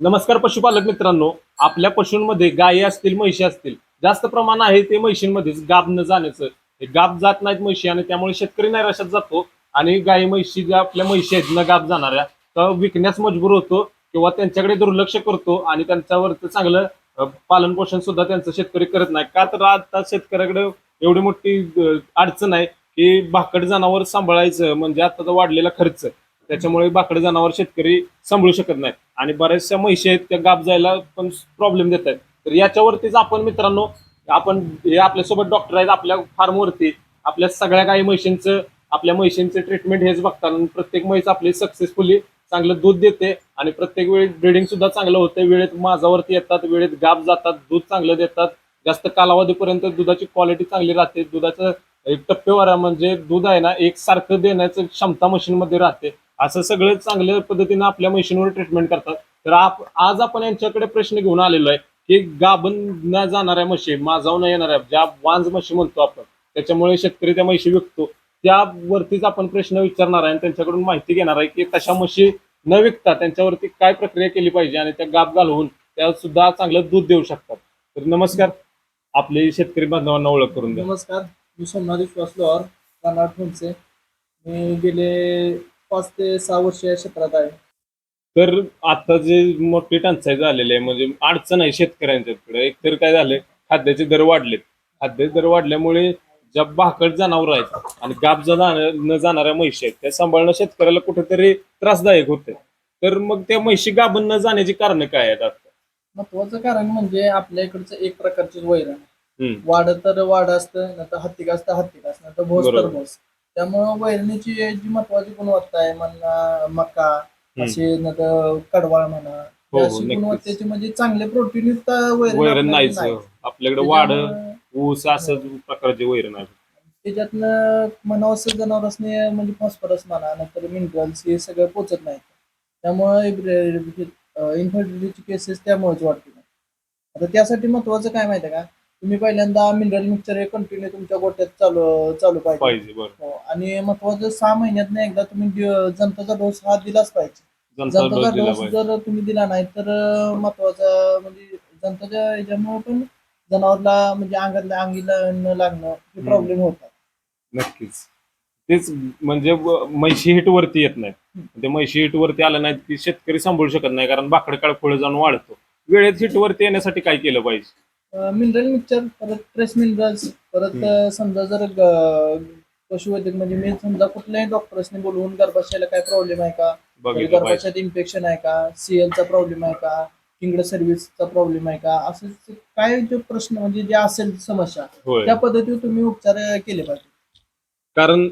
नमस्कार पशुपालक मित्रांनो आपल्या पशूंमध्ये गायी असतील म्हैशी असतील जास्त प्रमाण आहे ते म्हशींमध्येच गाब न जाण्याचं. हे गाब जात नाहीत म्हशी आणि त्यामुळे शेतकरी नैराश्यात जातो आणि गायी म्हैशी ज्या आपल्या म्हशी आहेत न गाब जाणाऱ्या तर विकण्यास मजबूर होतो किंवा त्यांच्याकडे दुर्लक्ष करतो आणि त्यांच्यावर चांगलं पालन पोषण सुद्धा त्यांचं शेतकरी करत नाही. का तर आता शेतकऱ्याकडे एवढी मोठी अडचण आहे की भाकड जनावर सांभाळायचं म्हणजे आताचा वाढलेला खर्च. त्याच्यामुळे बाकडे जनावर शेतकरी सांभाळू शकत नाहीत आणि बऱ्याचशा म्हशी आहेत त्या गाप जायला पण प्रॉब्लेम देत आहेत. तर याच्यावरतीच आपण मित्रांनो आपण हे आपल्यासोबत डॉक्टर आहेत आपल्या फार्मवरती आपल्या सगळ्या काही म्हशींचं आपल्या म्हशींचे ट्रीटमेंट हेच बघतात. आणि प्रत्येक म्हैस आपली सक्सेसफुली चांगलं दूध देते. आणि प्रत्येक वेळी ब्रिडिंग सुद्धा चांगलं होतं. वेळेत माझावरती येतात वेळेत गाप जातात दूध चांगलं देतात. जास्त कालावधीपर्यंत दुधाची क्वालिटी चांगली राहते. दुधाचं एक टप्पेवारा म्हणजे दूध आहे ना एक सारखं देण्याचं क्षमता मशीनमध्ये राहते. असं सगळं चांगल्या पद्धतीनं आपल्या मशीनवर ट्रीटमेंट करतात. तर आप आज आपण यांच्याकडे प्रश्न घेऊन आलेलो आहे की गाभण न जाणाऱ्या म्हशी माजाव न येणाऱ्या ज्या वांज म्हशी म्हणतो आपण त्याच्यामुळे शेतकरी त्या म्हशी विकतो. त्यावरतीच आपण प्रश्न विचारणार आहे आणि त्यांच्याकडून माहिती घेणार आहे की तशा म्हशी न विकता त्यांच्यावरती काय प्रक्रिया केली पाहिजे आणि त्या गाभ घालवून त्या सुद्धा चांगलं दूध देऊ शकतात. तर नमस्कार. आपले शेतकरी बांधवांना ओळख करून द्या. नमस्कार. मी सोमनाथ विश्वास लोहार राहणार मी गेले पाच ते सहा वर्ष या क्षेत्रात आहे. तर आता जे मोठी टंचाई झालेली आहे म्हणजे अडचण आहे शेतकऱ्यांच्याकडे एक तर काय झालंय खाद्याचे दर वाढलेत. खाद्याचे दर वाढल्यामुळे ज्या भाकड जनावर आहेत आणि गाप जाणार न जाणाऱ्या म्हशी आहेत त्या सांभाळणं शेतकऱ्याला कुठेतरी त्रासदायक होते तर मग त्या म्हशी गाभण न जाण्याची कारण काय आहेत आता? महत्वाचं कारण म्हणजे आपल्या इकडचं एक प्रकारचे वैरण. हम्म, वाड तर वाड असतं नंतर हत्तिक असतं हत्तिक असतं नंतर भोस तर बरोबर. भोस त्यामुळं वैरणीची जी महत्वाची गुणवत्ता आहे म्हणा मका असे नंतर कडवाळ म्हणा हो, ही हो, अशी नक्कीच. गुणवत्तेची म्हणजे चांगले प्रोटीन वैरण आपल्याकडे नाहीच. नाही. आपल्याकडे वाढ ऊस असं प्रकारचे वैरण आहे. त्याच्यातनं म्हणावं जनावरांनी म्हणजे फॉस्फरस म्हणा नंतर मिनरल्स हे सगळं पोचत नाही. त्यामुळे इन्फर्टिलिटीची केसेस त्यामुळेच वाढते आता त्यासाठी महत्वाचं काय माहिती आहे का? तुम्ही पहिल्यांदा मिनरल मिक्सचर हे कंटिन्यू तुमच्या गोट्यात चालू चालू पाहिजे. पाहिजे बरं. हो. आणि महत्वाचं सहा महिन्यात एकदा तुम्ही जंताचा डोस हा दिलाच पाहिजे. जनता जंताचा डोस दिला डोस पाहिजे. जर तुम्ही दिला नाही तर महत्त्वाचा म्हणजे जंताच्या ह्याच्यामुळे पण जनावरला म्हणजे अंगातल्या अंगीला न लागणं हे हम्म. प्रॉब्लेम होतात नक्कीच. तेच म्हणजे व- म्हशी हिट वरती येत नाही ते म्हशी हिट वरती आलं नाही की शेतकरी सांभाळू शकत नाही कारण बाकड काळ फळ जाऊन वाढतो. वेळेत हिट वरती येण्यासाठी काय केलं पाहिजे? मिनरल मिक्सचर परत ट्रेस मिनरल्स परत समजा जर पशुवैद्यक म्हणजे मी समजा कुठल्याही डॉक्टरसने बोलवून गर्भाशयाला काय प्रॉब्लेम आहे का? गर्भाशयात इन्फेक्शन आहे का? सीएलचा प्रॉब्लेम आहे का? किंगड सर्व्हिसचा प्रॉब्लेम आहे का? असं काय जे प्रश्न म्हणजे जे असेल समस्या त्या पद्धतीने तुम्ही उपचार केले पाहिजे. कारण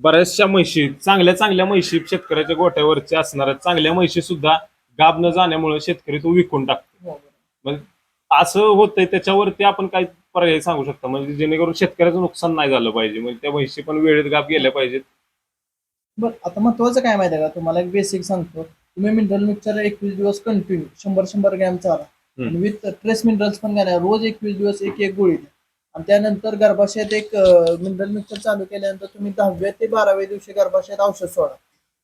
बऱ्याचशा म्हशी चांगल्या चांगल्या म्हशी शेतकऱ्याच्या गोट्यावरच्या असणाऱ्या चांगल्या म्हशी सुद्धा गाब न जाण्यामुळे शेतकरी तो विकून टाकतो. हो, म्हणजे असं होतंय त्याच्यावरती आपण काय पर्याय सांगू शकतो? म्हणजे जेणेकरून शेतकऱ्याचं नुकसान नाही झालं पाहिजे. म्हणजे त्या म्हशी पण वेळेत गाब गेल्या पाहिजेत. बरं आता महत्वाचं काय माहिती आहे का? तुम्हाला एक बेसिक सांगतो. तुम्ही मिनरल मिक्सचर एकवीस दिवस कंटिन्यू शंभर शंभर ग्रॅम चारा. आणि विथ ट्रेस मिनरल्स पण घ्या रोज एकवीस दिवस एक एक गोळी द्या. आणि त्यानंतर गर्भाशयात एक मिनरल मिक्सचर चालू केल्यानंतर तुम्ही दहाव्या ते बाराव्या दिवशी गर्भाशयात औषध सोडा.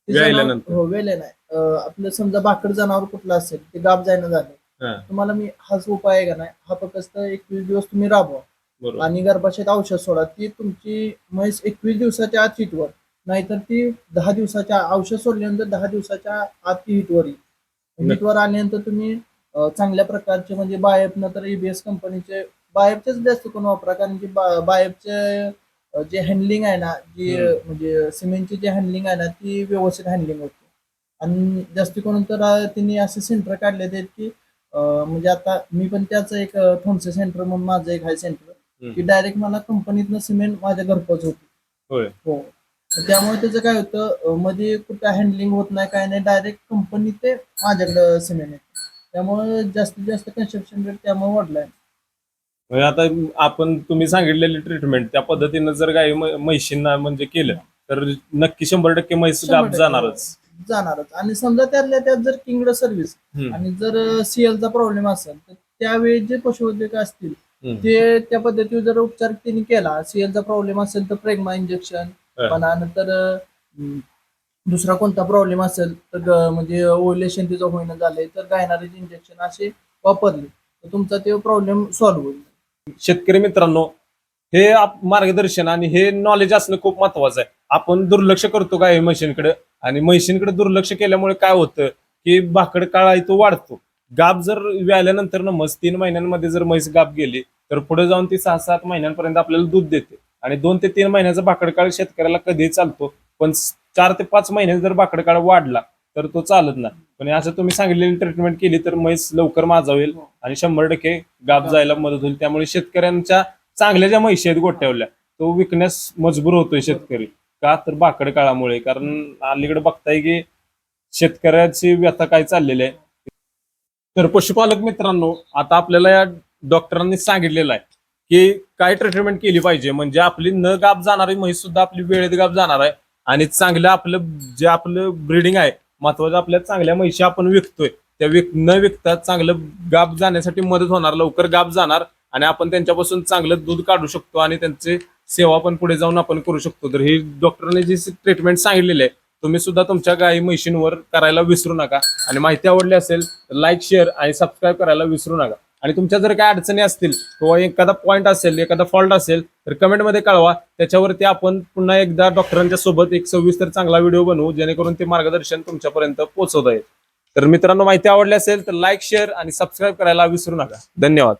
वेळेल्यानंतर. हो वेळे नाही. आपलं समजा भाकड जनावर कुठलं असेल ते गाप जायला झाले. तुम्हाला मी हाच उपाय आहे का नाही हा फक्त एकवीस दिवस तुम्ही राबवा. आणि गर्भाशयात औषध सोडा ती तुमची म्हैस एकवीस दिवसाच्या आत हिटवर नाहीतर ती दहा दिवसाच्या औषध सोडल्यानंतर दहा दिवसाच्या आत ती हिटवर येईल. हिटवर आल्यानंतर तुम्ही चांगल्या प्रकारचे म्हणजे बायप नंतर एबीएस कंपनीचे बायपचेच जास्त करून वापरा. कारण की बायपचे जे हँडलिंग आहे ना जी. म्हणजे सिमेंटची जी हँडलिंग आहे ना ती व्यवस्थित हँडलिंग होते. आणि जास्त करून तर त्यांनी असे सेंटर काढले आहेत की म्हणजे आता मी पण त्याचं एक थोनसे सेंटर म्हणून माझं एक आहे सेंटर. की डायरेक्ट मला कंपनीतनं सिमेंट माझ्या घरपोच होती. होय. हो. त्यामुळे त्याचं काय होतं मध्ये कुठं हँडलिंग होत नाही काय नाही डायरेक्ट कंपनी ते माझ्याकडं सिमेंट येतं त्यामुळे जास्तीत जास्त कन्स्ट्रक्शन रेट त्यामुळे वाढलाय. म्हणजे आता आपण तुम्ही सांगितलेली ट्रीटमेंट त्या पद्धतीनं जर काही म्हशींना म्हणजे केलं तर नक्की शंभर टक्के म्हैस. जाणारच. जाणारच आणि समजा त्यातल्या त्यात जर किंगड सर्व्हिस आणि जर सीएलचा प्रॉब्लेम असेल तर त्यावेळी जे पशुवैद्यक असतील. ते त्या पद्धतीने जर उपचार त्यांनी केला सीएलचा प्रॉब्लेम असेल तर प्रेग्मा इंजेक्शन. म्हणा नंतर दुसरा कोणता प्रॉब्लेम असेल तर म्हणजे ओलेशन तिचं होईना झालंय तर गायनारीचे इंजेक्शन असे वापरले तर तुमचा ते प्रॉब्लेम सॉल्व्ह होईल शेतकरी मित्रांनो हे मार्गदर्शन आणि हे नॉलेज असणं खूप महत्वाचं आहे. आपण दुर्लक्ष करतो गाय म्हशींकडे आणि म्हशींकडे दुर्लक्ष केल्यामुळे काय होतं की भाकड काळा आहे तो वाढतो. गाब जर व्याल्यानंतर ना तीन महिन्यांमध्ये जर म्हैस गाब गेली तर पुढे जाऊन ती सहा सात महिन्यांपर्यंत आपल्याला दूध देते. आणि दोन ते तीन महिन्याचा भाकड काळ शेतकऱ्याला कधीही चालतो पण चार ते पाच महिने जर भाकड काळ वाढला तर तो चालत नाही. पण असं तुम्ही सांगितलेली ट्रीटमेंट केली तर म्हैस लवकर माझा होईल आणि शंभर टक्के गाब जायला मदत होईल. त्यामुळे शेतकऱ्यांच्या चांगल्या ज्या म्हैशी आहेत गोठ्यावल्या तो विकण्यास मजबूर होतोय शेतकरी. का तर भाकड काळामुळे. कारण अलीकडे बघताय की शेतकऱ्याची व्यथा काय चाललेली आहे. तर पशुपालक मित्रांनो आता आपल्याला या डॉक्टरांनी सांगितलेलं आहे की काय ट्रीटमेंट केली पाहिजे. म्हणजे आपली न गाप जाणारी म्हैस सुद्धा आपली वेळेत गाप जाणार आहे. आणि चांगलं आपलं जे आपलं ब्रिडिंग आहे महत्वाचं आपल्या चांगल्या म्हशी आपण विकतोय. त्या विक न विकता चांगलं गाप जाण्यासाठी मदत होणार लवकर गाप जाणार. आणि आपण त्यांच्यापासून चांगलं दूध काढू शकतो आणि त्यांची सेवा पण पुढे जाऊन आपण करू शकतो. तर ही डॉक्टरने जी ट्रीटमेंट सांगितलेली आहे तुम्ही सुद्धा तुमच्या गाई म्हशींवर करायला विसरू नका. आणि माहिती आवडली असेल तर लाईक शेअर आणि सबस्क्राईब करायला विसरू नका. आणि तुमच्या जर काय अडचणी असतील किंवा एखादा पॉईंट असेल एखादा फॉल्ट असेल तर कमेंटमध्ये कळवा. त्याच्यावरती आपण पुन्हा एकदा डॉक्टरांच्या सोबत एक सविस्तर चांगला व्हिडिओ बनवू जेणेकरून ते मार्गदर्शन तुमच्यापर्यंत पोहोचवता येईल. तर मित्रांनो माहिती आवडली असेल तर लाईक शेअर आणि सबस्क्राईब करायला विसरू नका. धन्यवाद.